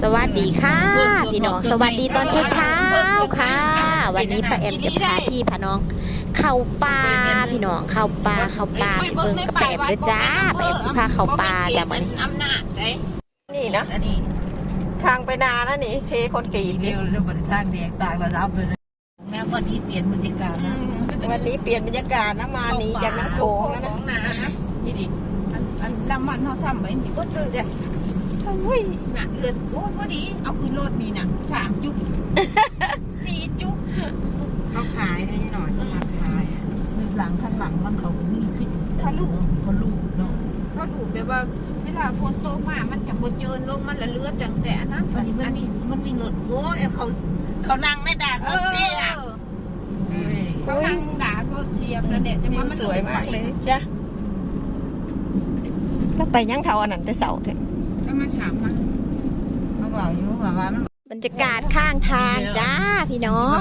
สวัสดีค่ะ พี่น้องสวัสดีตอนเช้าเช้าๆค่ะ วันนี้ป้าแอมจะพาพี่พาน้อง เข้าป่าพี่น้องเข้าป่าเข้าป่าไปเบิ่งกระแปมเลยจ้าป้าแอมจะพาเข้าป่าจ้ามันอำนาจได้นี่นะอันนี้ทางไปนานะนี่เทคนกรีดเร็วแล้วบริษัทเด็กต่างระดับเลยนะแม้วันนี้เปลี่ยนบรรยากาศนะวันนี้เปลี่ยนบรรยากาศนะมาหนีจากน้ำโขงแล้วขนะองนานี่ดิอันอันลำมันเขาซ้ำไว้นี่ก็เลยเด้ ออุ้ยน่ะเลือดโอ้พอดี เอาขึ้นรถนี่น่ะสามจุกสี่จุกเขาขายได้หน่อยเขามาขายอะหลังข้างหลังมันเขานี่ขึ้นทะลุเขาลูกเนาะเขาดูแบบว่าเวลาฝนตกมา มันจะบดเจินลงมันละเลือดจังแต่นะอันนี้มันมีมันมีรถโอ้ยเขาเขานั่งในด่านเอรถอเสียเฮ้ยเขาทางดาบรถเชียบแล้วเด็ดจะว่ามันสวยมากเลยจ้ะแล้วไปยังเท่าอันนั้นแต่เสาเถอะ ก็มาฉามมาเขาบอกอยู่ว่าว่ามันบรรยากาศข้างทางจ้าพี่น้อง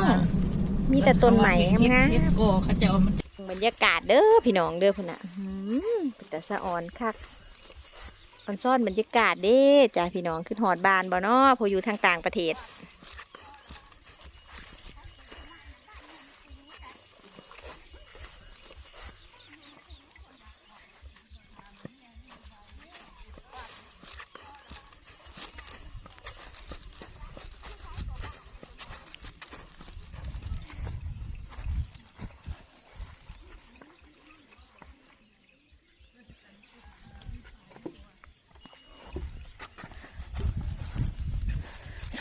มีแต่ต้นใหม่งามเฮ็ดโกเขาจะเอามันๆบรรยากาศเด้อพี่น้องเด้อพุ่นน่ะอื้อหือเป็นแต่สะออนคักออนซ่อนบรรยากาศเด้จ้าพี่น้องขึ้นหอดบานบ่เนาะพออยู่ทางต่างประเทศ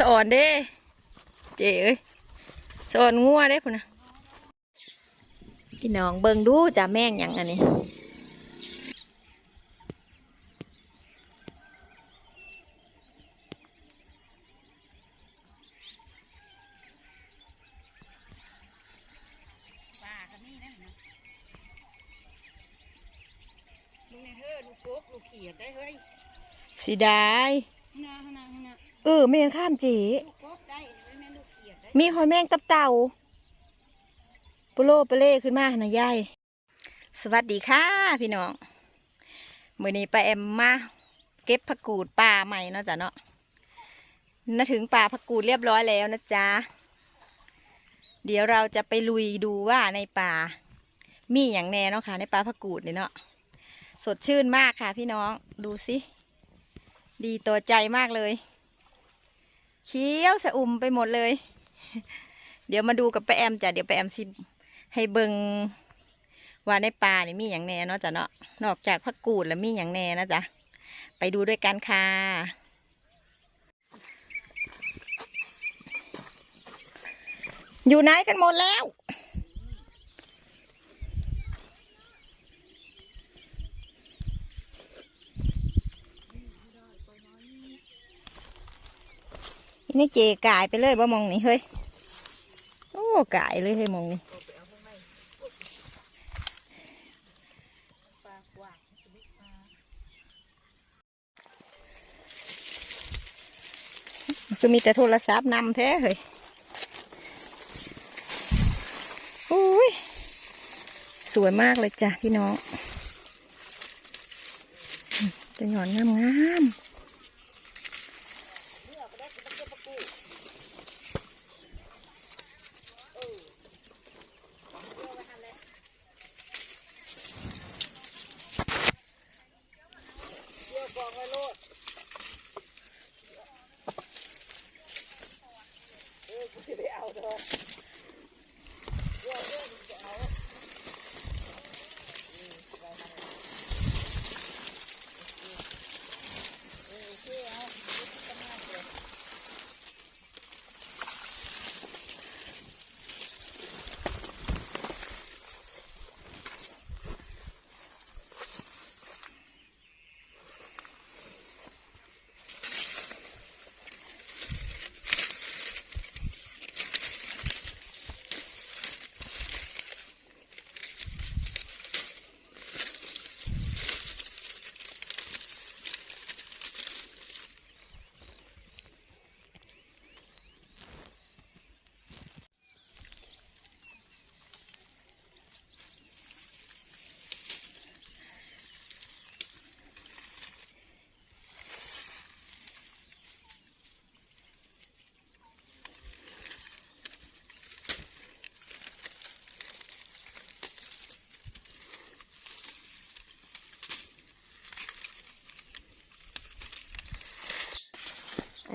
อ่อนเด้ เจ๋เอ้ยสะอ่อนงัวเด้พุ่นนะพี่น้องเบิ่งดูจ้าแม่งหยังอันนี้สีดายเออแมงข้ามจ๋มีหอยแมงตับเต่าปุโลปเล่ขึ้นมาหนะยายสวัสดีค่ะ พี่น้องมื้อนี้ป้าแอมมาเก็บผักกูดป่าใหม่เนาะจ้ะเนาะน่าถึงป่าผักกูดเรียบร้อยแล้วนะจ๊ะเดี๋ยวเราจะไปลุยดูว่าในป่า มีอย่างแน่เนาะค่ะ ในป่าผักกูดนี่เนาะสดชื่นมากค่ะ พี่น้องดูสิดีตัวใจมากเลย เขียวสะอุ่มไปหมดเลย เดี๋ยวมาดูกับป้าแอมจ้ะเดี๋ยวป้าแอมสิให้เบิงว่าในป่านี่มีอย่างแน่เนาะจ้ะเนาะนอกจากผักกูดแล้วมีอย่างแน่นะจ๊ะไปดูด้วยกันค่ะอยู่ไหนกันหมดแล้ว นี่เจกายไปเลยบ่มองนี่เฮ้ย โอ้กายเลยเฮ้ยมองนี่ก็มีแต่โทรศัพท์นำแท้เฮ้ยโอ้ย สวยมากเลยจ้ะพี่น้องจะหย่อนงามงาม Kita.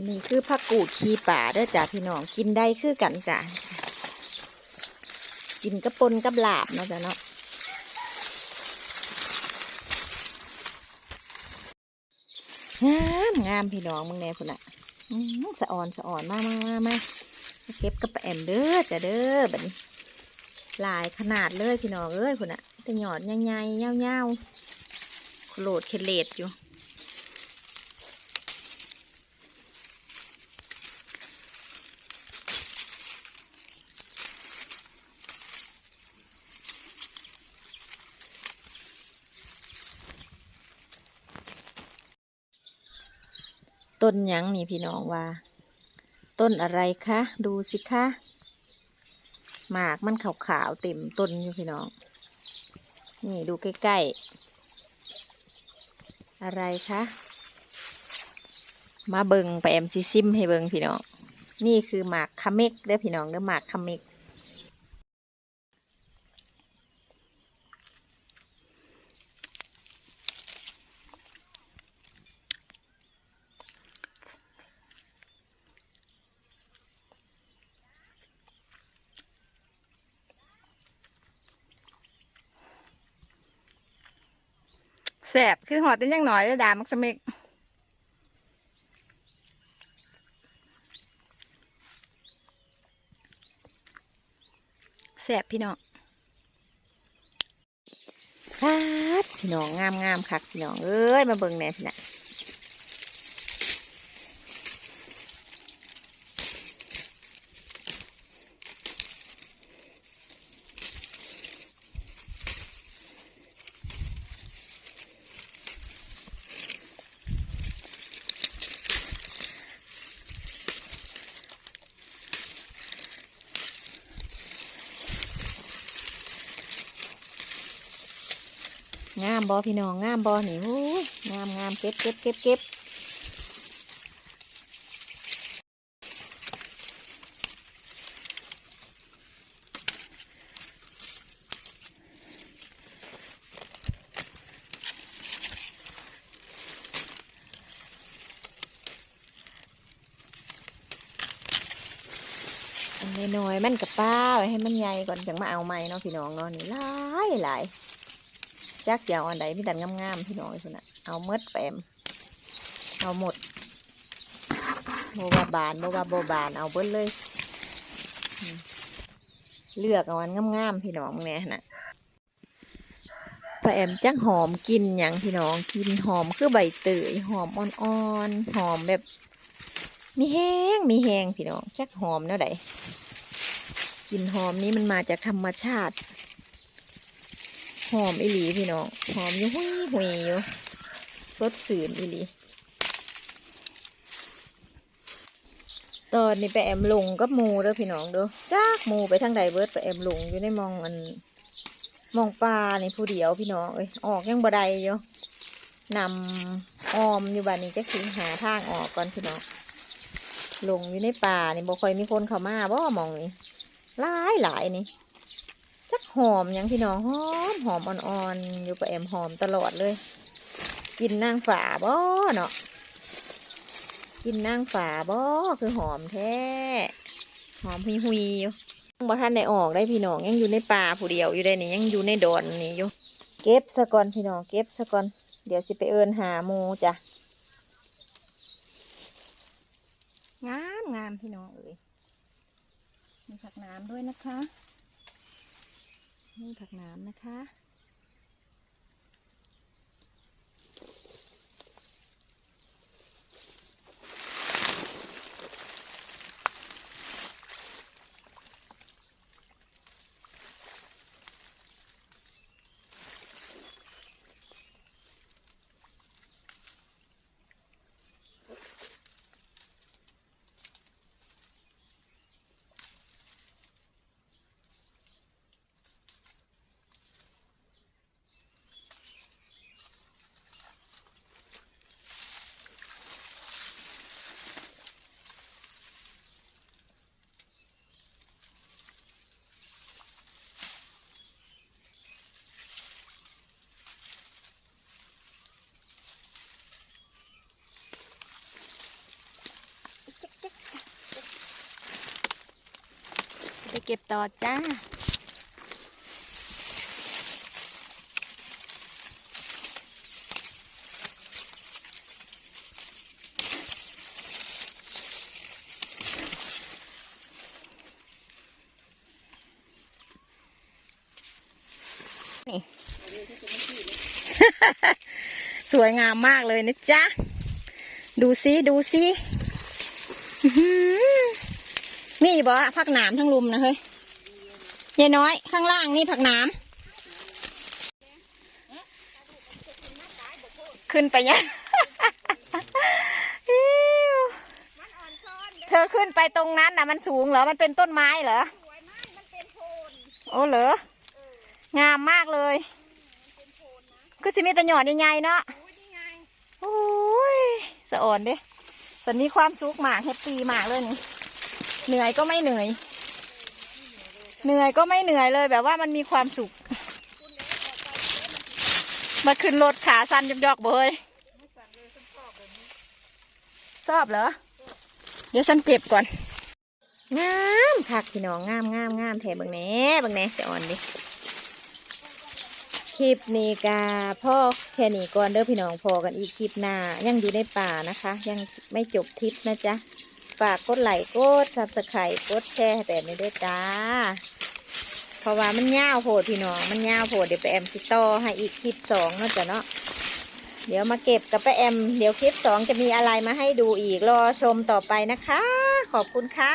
นนี้คือผักกูดขี้ป่าเด้อจ้ะพี่น้องกินได้คือกันจ้ะกินกระปนกับลาบเนาะจ้ะเนาะงามงามพี่น้องมึงแน่พุ่นอะสะอ่อนสะอ่อนมามามามามาเก็บกระแปมเด้อจ้ะเด้อแบัดนี้หลายขนาดเลยพี่น้องเอ้ยพุ่นอะแต่หยอดใหญ่ๆยาวๆโคโลดเคเลดอยู่ ต้นหยังนี่พี่น้องว่า ต้นอะไรคะ ดูสิคะหมากมันขาวๆเต็มต้นอยู่พี่น้อง นี่ดูใกล้ๆ อะไรคะ มาเบิงไปแอมซิซิมให้เบิงพี่น้อง นี่คือหมากคาเมกเด้อพี่น้องเด้อหมากคาเมก แสบคือหอดเป็นยังหน่อยแล้วดามักสมิกแสบพี่น้องครับพี่น้องงามงามคักพี่น้องเอ้ยมาเบิงแหน่พี่น่ะ งามบอพี่น้องงามบอนี่โอ้ยงามงามเก็บเก็บเก็บเก็บนน้อยๆมันกับป้าไว้ให้มันใหญ่ก่อนจังมาเอาใหม่เนาะพี่น้องเนาะนี่หลายหลาย จักเสียเอาอันใดพี่ตันงามๆพี่น้อยคนน่ะเอาเมดแปมเอาหมดโบวาบานโบวาโบบานเอาเบิ้ลเลย เลือกเอาอันงามๆพี่น้องเนี่ยน่ะป้าแอมจักหอมกินอย่างพี่น้องกินหอมคือใบเตยหอมอ่อนๆหอมแบบ มีแห้งมีแห้งพี่น้องจักหอมเนาะใดกลินหอมนี้มันมาจากธรรมชาติ หอมอีหลีพี่น้องหอมอยู่หุยหุยอยู่สดสื่นอีหลีตอนนี้ไปแอมลงกับมูเด้อพี่น้องเด้อจากมูไปทางใดเบิร์ดไปแอมลงอยู่ในมองอันมองปลาในผู้เดียวพี่น้องเอ้ยออกยังบ่ได้อยู่นำออมอยู่บ้านนี้จะสิหาทางออกก่อนพี่น้องลงอยู่ในป่านี่บ่ค่อยมีคนเข้ามาบ่มองนี่หลายหลายนี่ จักหอมหยังพี่น้องหอมหอมอ่อนๆอยู่กับแอมหอมตลอดเลย กินนางฝาบ่เนาะกินนางฝาบ่คือหอมแท้หอมหุยหุยๆอยู่บ่ท่านได้ออกได้พี่น้องยังอยู่ในป่าผู้เดียวอยู่ได้นี่ยังอยู่ในดอนนี่อยู่เก็บซะก่อนพี่น้องเก็บซะก่อนเดี๋ยวสิไปเอินหาหมูจ้ะงามงามพี่น้องเอ้ยมีผักน้ำด้วยนะคะ นี่ผักน้ำนะคะ เก็บต่อจ้า นี่ สวยงามมากเลยนะจ๊ะ ดูซิ ดูซิ มีบ่ผักหนามทั้งลุมนะเฮ้ยยายน้อยข้างล่างนี่ผักหนามขึ้นไปยังเธอขึ้นไปตรงนั้นน่ะมันสูงเหรอ มันเป็นต้นไม้เหรอโอ้เหรอ งามมากเลยคือสิมีแต่หยอดใหญ่ๆเนาะโอ้ยสะอ่อนเด้สันมีความสุขมากแฮปปี้มากเลยนี่ เหนื่อยก็ไม่เหนื่อย เหนื่อยก็ไม่เหนื่อยเลยแบบว่ามันมีความสุข มาขึ้นรถขาสั้นยอกๆเบยชอบเหรอ เดี๋ยวฉันเก็บก่อน งามคักพี่น้องงามงามงามแถมบิ่งแหน่บิ่งแหน่จะอ่อนดิคลิปนี้กาพ่อแค่นี้ก่อนเด้อพี่น้องพอกันอีกคลิปหน้า ยังอยู่ในป่านะคะ ยังไม่จบทริปนะจ๊ะ ฝากกดไลค์กดซับสไครต์กดแชร์ให้แบบนี้ด้วยจ้า เพราะว่ามันยาวโหดพี่น้อง มันยาวโหดเดี๋ยวไปแอมสิต่อให้อีกคลิปสองเนาะจ้ะเนาะเดี๋ยวมาเก็บกับไปแอม เดี๋ยวคลิปสองจะมีอะไรมาให้ดูอีก รอชมต่อไปนะคะ ขอบคุณค่ะ